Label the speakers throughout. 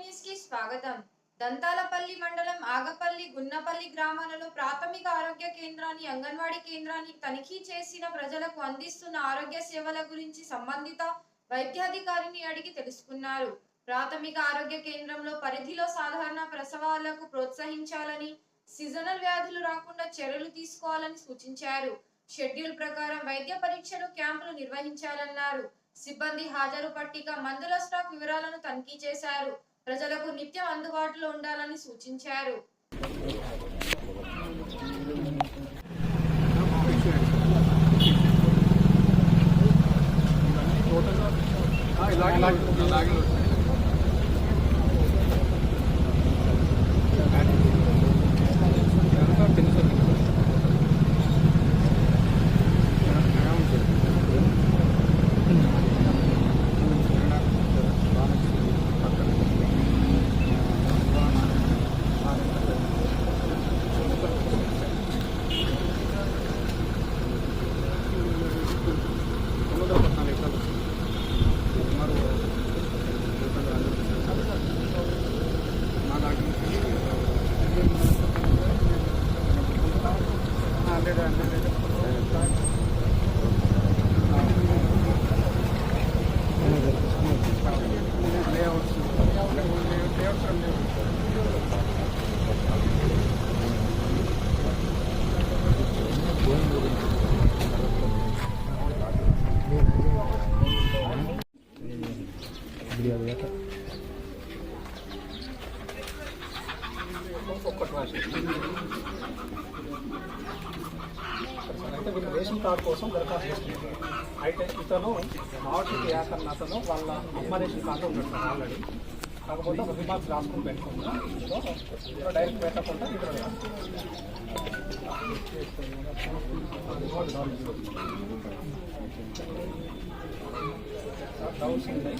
Speaker 1: న్యూస్కి స్వాగతం. దంతాలపల్లి మండలం ఆగపల్లి గున్నపల్లి గ్రామాలలో ప్రాథమిక ఆరోగ్య కేంద్రాన్ని అంగన్వాడి కేంద్రాన్ని తనిఖీ చేసిన ప్రజలకు అందిస్తున్న ఆరోగ్య సేవల గురించి సంబంధిత వైద్యాధికారిని అడిగి తెలుసుకున్నారు. ప్రాథమిక ఆరోగ్య కేంద్రంలో పరిధిలో సాధారణ ప్రసవాలకు ప్రోత్సహించాలని సీజనల్ వ్యాధులు రాకుండా చర్యలు తీసుకోవాలని సూచించారు. షెడ్యూల్ ప్రకారం వైద్య పరీక్షలు క్యాంపులు నిర్వహించాలన్నారు. సిబ్బంది హాజరు పట్టిక మందుల స్టాక్ వివరాలను తనిఖీ చేశారు. ప్రజలకు నిత్యం అందుబాటులో ఉండాలని సూచించారు.
Speaker 2: అయితే వీళ్ళు రేషన్ కార్డు కోసం దరఖాస్తు చేస్తున్నారు అయితే ఇతను మావటికి యాకన్న అతను వాళ్ళ అమ్మ రేషన్ కార్డు ఉన్నాడు ఆల్రెడీ కాకపోతే ఒక రిమార్క్స్ రాసుకుని పెట్టుకున్నా ఇక్కడ డైరెక్ట్ పెట్టకుండా ఇక్కడ రాసుకుంటాం ఉన్నాయి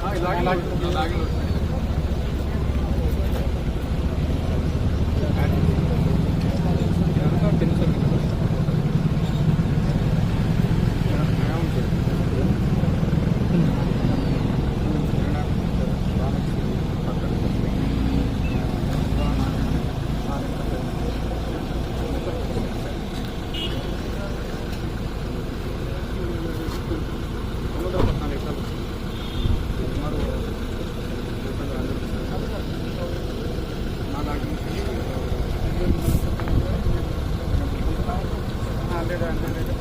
Speaker 2: hundred hundred under there, under there.